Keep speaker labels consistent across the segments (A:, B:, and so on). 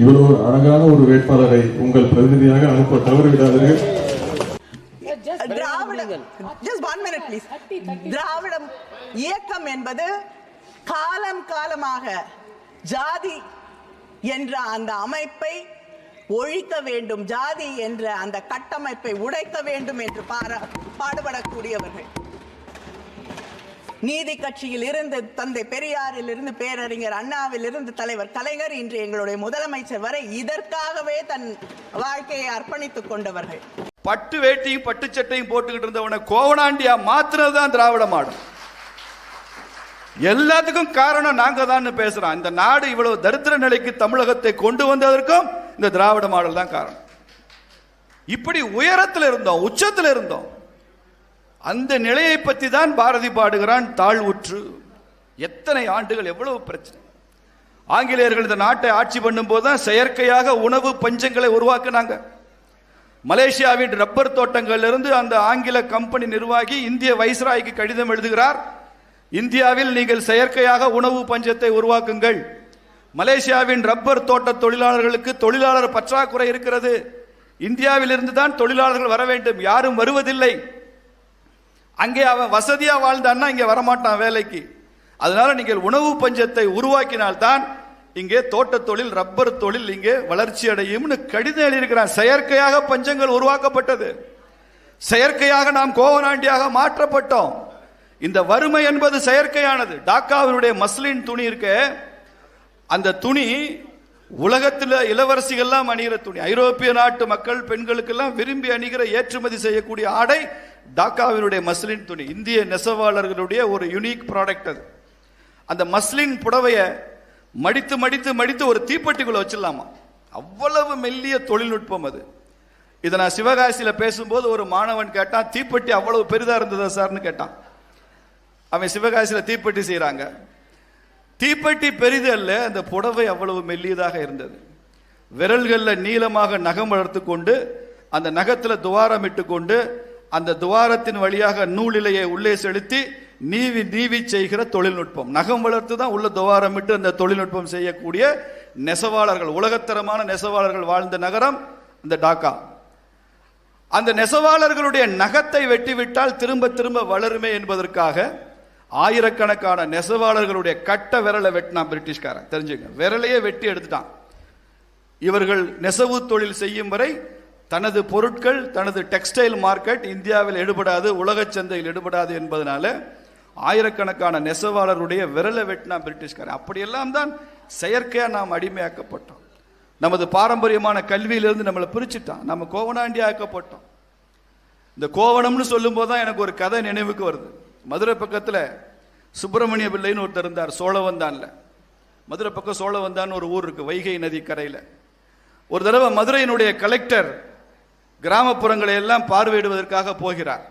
A: இவ்வளவு அழகான ஒரு வேட்பாளரை உங்கள் பிரதிநிதியாக அனுப்ப தவறிவிடாதீர்கள்.
B: திராவிடம் இயக்கம் என்பது காலம் காலமாக ஜாதி என்ற அந்த அமைப்பை ஒழிக்க வேண்டும் ஜாதி என்ற அந்த கட்டமைப்பை உடைக்க வேண்டும் என்று பாடுபடக்கூடியவர்கள். நீதி கட்சியில் இருந்து தந்தை பெரியாரில் இருந்து பேரறிஞர் அண்ணாவில் இருந்து தலைவர் கலைஞர் இன்று எங்களுடைய முதலமைச்சர் வரை இதற்காகவே தன் வாழ்க்கையை அர்ப்பணித்துக் கொண்டவர்கள்.
C: பட்டு வேட்டியும் பட்டு சட்டையும் போட்டுக்கிட்டு இருந்தவனை கோவனாண்டியா மாத்துறதுதான் திராவிட மாடல். எல்லாத்துக்கும் காரணம் நாங்க தான் பேசுறோம். இந்த நாடு இவ்வளவு தரித்திர நிலைக்கு தமிழகத்தை கொண்டு வந்ததற்கும் இந்த திராவிட மாடல் தான் காரணம். இப்படி உயரத்தில் இருந்தோம் உச்சத்தில் இருந்தோம். அந்த நிலையை பற்றி தான் பாரதி பாடுகிறான் தாழ்வுற்று எத்தனை ஆண்டுகள் எவ்வளவு பிரச்சனை. ஆங்கிலேயர்கள் இந்த நாட்டை ஆட்சி பண்ணும்போது தான் செயற்கையாக உணவு பஞ்சங்களை உருவாக்குனாங்க. மலேசியாவின் ரப்பர் தோட்டங்களிலிருந்து அந்த ஆங்கில கம்பெனி நிர்வாகி இந்திய வைஸ்ராய்க்கு கடிதம் எழுதுகிறார் இந்தியாவில் நீங்கள் செயற்கையாக உணவு பஞ்சத்தை உருவாக்குங்கள். மலேசியாவின் ரப்பர் தோட்ட தொழிலாளர்களுக்கு தொழிலாளர் பற்றாக்குறை இருக்கிறது. இந்தியாவிலிருந்து தான் தொழிலாளர்கள் வர வேண்டும். யாரும் வருவதில்லை. அங்கே அவன் வசதியாக வாழ்ந்தான்னா இங்கே வரமாட்டான் வேலைக்கு. அதனால நீங்கள் உணவு பஞ்சத்தை உருவாக்கினால்தான் இங்கே தோட்ட தொழில் ரப்பர் தொழில் இங்கே வளர்ச்சி அடையும்னு கடிதம் எழுதியிருக்கிறான். செயற்கையாக பஞ்சங்கள் உருவாக்கப்பட்டது. செயற்கையாக நாம் கோவனாண்டியாக மாற்றப்பட்டோம். இந்த வறுமை என்பது செயற்கையானது. டாக்காவினுடைய மஸ்லின் துணி இருக்க அந்த துணி உலகத்தில் இளவரசிகள்லாம் அணிகிற துணி. ஐரோப்பிய நாட்டு மக்கள் பெண்களுக்கெல்லாம் விரும்பி அணிகிற ஏற்றுமதி செய்யக்கூடிய ஆடை டாக்காவினுடைய மஸ்லின் துணி இந்திய நெசவாளர்களுடைய ஒரு யுனிக் ப்ராடக்ட் அது. அந்த மஸ்லின் புடவையை மடித்து மடித்து மடித்து ஒரு தீப்பெட்டிக்குள்ளே வச்சிடலாமா? அவ்வளவு மெல்லிய தொழில்நுட்பம் அது. இதை நான் சிவகாசியில் பேசும்போது ஒரு மாணவன் கேட்டான் தீப்பெட்டி அவ்வளவு பெரிதாக இருந்ததா சார்னு கேட்டான். அவன் சிவகாசியில் தீப்பெட்டி செய்கிறாங்க தீப்பெட்டி பெரிது அல்ல அந்த புடவை அவ்வளவு மெல்லியதாக இருந்தது. விரல்களில் நீளமாக நகம் வளர்த்து கொண்டு அந்த நகத்தில் துவாரம் இட்டு கொண்டு அந்த துவாரத்தின் வழியாக நூலிலையை உள்ளே செலுத்தி நீவி நீவி செய்கிற தொழில்நுட்பம். நகம் வளர்த்து தான் உள்ள துவாரமிட்டு அந்த தொழில்நுட்பம் செய்யக்கூடிய நெசவாளர்கள் உலகத்தரமான நெசவாளர்கள் வாழ்ந்த நகரம் இந்த டாக்கா. அந்த நெசவாளர்களுடைய நகத்தை வெட்டிவிட்டால் திரும்ப திரும்ப வளருமே என்பதற்காக ஆயிரக்கணக்கான நெசவாளர்களுடைய கட்ட விரலை வெட்டினான் பிரிட்டிஷ்காரன். தெரிஞ்சுங்க. விரலையே வெட்டி எடுத்துட்டான். இவர்கள் நெசவு தொழில் செய்யும் வரை தனது பொருட்கள் தனது டெக்ஸ்டைல் மார்க்கெட் இந்தியாவில் எடுபடாது உலக சந்தையில் எடுபடாது என்பதனால ஆயிரக்கணக்கான நெசவாளருடைய விரலை வெட்டினா பிரிட்டிஷ்காரன். அப்படியெல்லாம் தான் செயற்கையாக நாம் அடிமையாக்கப்பட்டோம். நமது பாரம்பரியமான கல்வியிலிருந்து நம்மளை பிரிச்சுட்டான். நம்ம கோவனாண்டி ஆக்கப்பட்டோம் இந்த கோவணம்னு சொல்லும்போது தான் எனக்கு ஒரு கதை நினைவுக்கு வருது. மதுரை பக்கத்தில் சுப்பிரமணிய பிள்ளைன்னு ஒருத்தர் இருந்தார் சோழவந்தான்ல. மதுரை பக்கம் சோழவந்தான்னு ஒரு ஊர் இருக்கு வைகை நதி கரையில். ஒரு தடவை மதுரையினுடைய கலெக்டர் கிராமப்புறங்களை எல்லாம் பார்வையிடுவதற்காக போகிறார்.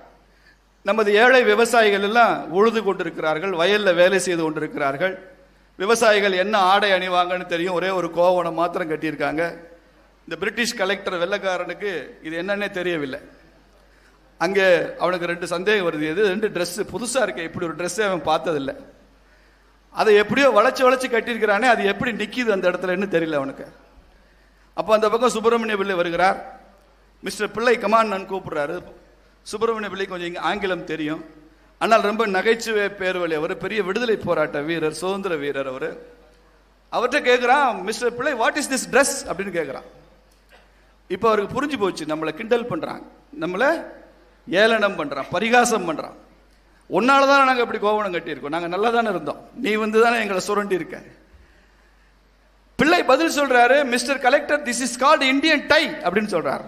C: நமது ஏழை விவசாயிகள் எல்லாம் உழுது கொண்டிருக்கிறார்கள் வயலில் வேலை செய்து கொண்டிருக்கிறார்கள். விவசாயிகள் என்ன ஆடை அணிவாங்கன்னு தெரியும் ஒரே ஒரு கோவணம் மாத்திரம் கட்டியிருக்காங்க. இந்த பிரிட்டிஷ் கலெக்டர் வெள்ளக்காரனுக்கு இது என்னன்னே தெரியவில்லை. அங்கே அவனுக்கு ரெண்டு சந்தேகம் வருது இது ரெண்டு ட்ரெஸ்ஸு புதுசாக இருக்கு இப்படி ஒரு ட்ரெஸ்ஸே அவன் பார்த்ததில்லை. அதை எப்படியோ வளைச்சு வளைச்சு கட்டியிருக்கிறானே அது எப்படி நிற்கிது அந்த இடத்துலன்னு தெரியல அவனுக்கு. அப்போ அந்த பக்கம் சுப்பிரமணிய பிள்ளை வருகிறார். மிஸ்டர் பிள்ளை கமான் நான் கூப்பிடுறாரு. சுப்பிரமணிய பிள்ளை கொஞ்சம் இங்கே ஆங்கிலம் தெரியும். ஆனால் ரொம்ப நகைச்சுவை பேர்வழி அவர் பெரிய விடுதலை போராட்ட வீரர் சுதந்திர வீரர் அவர். அவர்கிட்ட கேட்குறான் மிஸ்டர் பிள்ளை வாட் இஸ் திஸ் ட்ரெஸ் அப்படின்னு கேட்குறான் இப்போ அவருக்கு புரிஞ்சு போச்சு நம்மளை கிண்டல் பண்ணுறான் நம்மளை ஏளனம் பண்ணுறான் பரிகாசம் பண்ணுறான் உன்னால தான் நாங்கள் இப்படி கோவணம் கட்டியிருக்கோம். நாங்கள் நல்லா தானே இருந்தோம். நீ வந்து தானே எங்களை சுரண்டி இருக்க பிள்ளை பதில் சொல்கிறாரு mister collector this is called Indian tie அப்படின்னு சொல்கிறாரு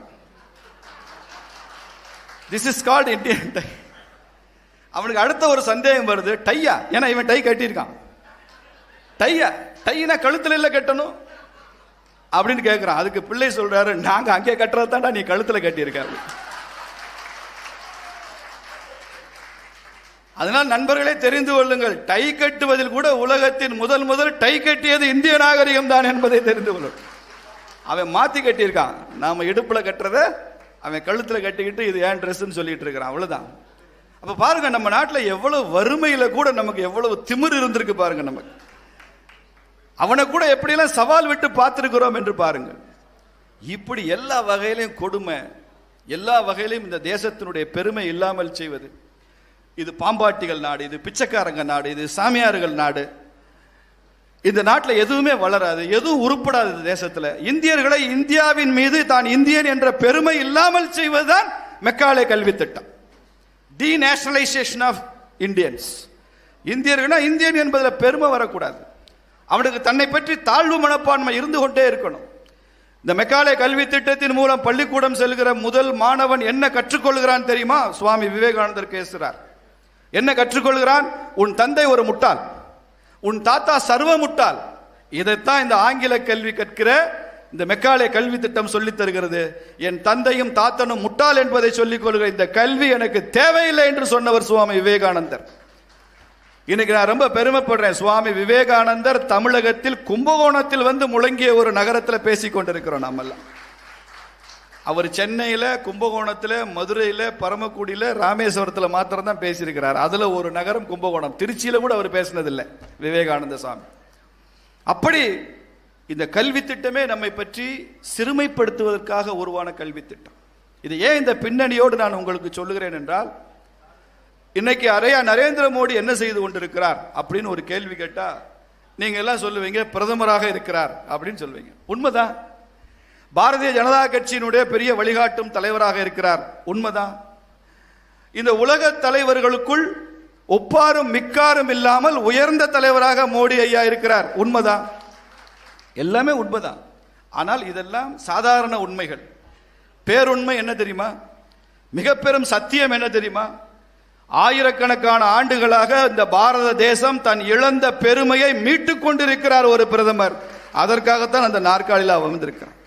C: this is called Indian tie அவனுக்கு அடுத்த ஒரு சந்தேகம் வருது டையா? ஏன்னா இவன் டை கட்டியிருக்கான். டையா? டையினா கழுத்துல இல்லை கட்டணும்? அப்படின்னு கேட்குறான் அதுக்கு பிள்ளை சொல்றாரு நாங்கள் அங்கே கட்டுறது தான்டா நீ கழுத்தில் கட்டியிருக்காரு அதனால் நண்பர்களே தெரிந்து கொள்ளுங்கள். டை கட்டுவதில் கூட உலகத்தின் முதல் முதல் டை கட்டியது இந்திய நாகரிகம் தான் என்பதை தெரிந்து கொள்ளும் அவன் மாற்றி கட்டியிருக்கான். நாம் இடுப்பில் கட்டுறத அவன் கழுத்தில் கட்டிக்கிட்டு இது ஏன் ட்ரெஸ்ன்னு சொல்லிட்டு இருக்கிறான். அவ்வளோதான் அப்போ பாருங்க நம்ம நாட்டில் எவ்வளவு வறுமையில் கூட நமக்கு எவ்வளவு திமிர் இருந்திருக்கு பாருங்க நமக்கு. அவனை கூட எப்படியெல்லாம் சவால் விட்டு பார்த்துருக்கிறோம் என்று பாருங்கள். இப்படி எல்லா வகையிலையும் கொடுமை எல்லா வகையிலையும் இந்த தேசத்தினுடைய பெருமை இல்லாமல் செய்வது. இது பாம்பாட்டிகள் நாடு இது பிச்சைக்காரங்க நாடு இது சாமியார்கள் நாடு. இந்த நாட்டில் எதுவுமே வளராது எதுவும் உருப்படாது இந்த தேசத்தில். இந்தியர்களை இந்தியாவின் மீது தான் இந்தியன் என்ற பெருமை இல்லாமல் செய்வதுதான் மெக்காலே கல்வி திட்டம். டி நேஷனலைசேஷன் ஆஃப் இந்தியன்ஸ் இந்தியர்கள்னா இந்தியன் என்பதில் பெருமை வரக்கூடாது. அவனுக்கு தன்னை பற்றி தாழ்வு மனப்பான்மை இருந்து கொண்டே இருக்கணும். இந்த மெக்காலே கல்வி திட்டத்தின் மூலம் பள்ளிக்கூடம் செல்கிற முதல் மாணவன் என்ன கற்றுக்கொள்கிறான் தெரியுமா? சுவாமி விவேகானந்தர் பேசுகிறார் என்ன கற்றுக்கொள்கிறான்? உன் தந்தை ஒரு முட்டாள். உன் தாத்தா சர்வ முட்டாள் இதைத்தான் இந்த ஆங்கில கல்வி கற்கிற இந்த மெக்காலே கல்வி திட்டம் சொல்லித் தருகிறது. என் தந்தையும் தாத்தனும் முட்டாள் என்பதை சொல்லிக் கொள்கிற இந்த கல்வி எனக்கு தேவையில்லை என்று சொன்னவர் சுவாமி விவேகானந்தர். இன்னைக்கு நான் ரொம்ப பெருமைப்படுறேன். சுவாமி விவேகானந்தர் தமிழகத்தில் கும்பகோணத்தில் வந்து முழங்கிய ஒரு நகரத்தில் பேசிக்கொண்டிருக்கிறோம் நாமெல்லாம். அவர் சென்னையில் கும்பகோணத்தில் மதுரையில் பரமக்குடியில் ராமேஸ்வரத்தில் மாத்திரம் தான் பேசியிருக்கிறார். அதில் ஒரு நகரம் கும்பகோணம். திருச்சியில் கூட அவர் பேசினதில்லை. விவேகானந்த சுவாமி அப்படி இந்த கல்வி திட்டமே நம்மை பற்றி சிறுமைப்படுத்துவதற்காக உருவான கல்வி திட்டம். இது ஏன் இந்த பின்னணியோடு நான் உங்களுக்கு சொல்லுகிறேன் என்றால் இன்னைக்கு அரையா நரேந்திர மோடி என்ன செய்து கொண்டிருக்கிறார் அப்படின்னு ஒரு கேள்வி கேட்டால் நீங்கள் எல்லாம் சொல்லுவீங்க பிரதமராக இருக்கிறார் அப்படின்னு சொல்லுவீங்க. உண்மைதான். பாரதிய ஜனதா கட்சியினுடைய பெரிய வழிகாட்டும் தலைவராக இருக்கிறார். உண்மைதான். இந்த உலக தலைவர்களுக்குள் ஒப்பாரும் மிக்காரும் இல்லாமல் உயர்ந்த தலைவராக மோடி ஐயா இருக்கிறார். உண்மைதான். எல்லாமே உண்மைதான். ஆனால் இதெல்லாம் சாதாரண உண்மைகள். பேருண்மை என்ன தெரியுமா? மிக பெரும் சத்தியம் என்ன தெரியுமா? ஆயிரக்கணக்கான ஆண்டுகளாக இந்த பாரத தேசம் தன் இழந்த பெருமையை மீட்டுக் கொண்டிருக்கிறார் ஒரு பிரதமர். அதற்காகத்தான் அந்த நாற்காலியில் அமர்ந்திருக்கிறார்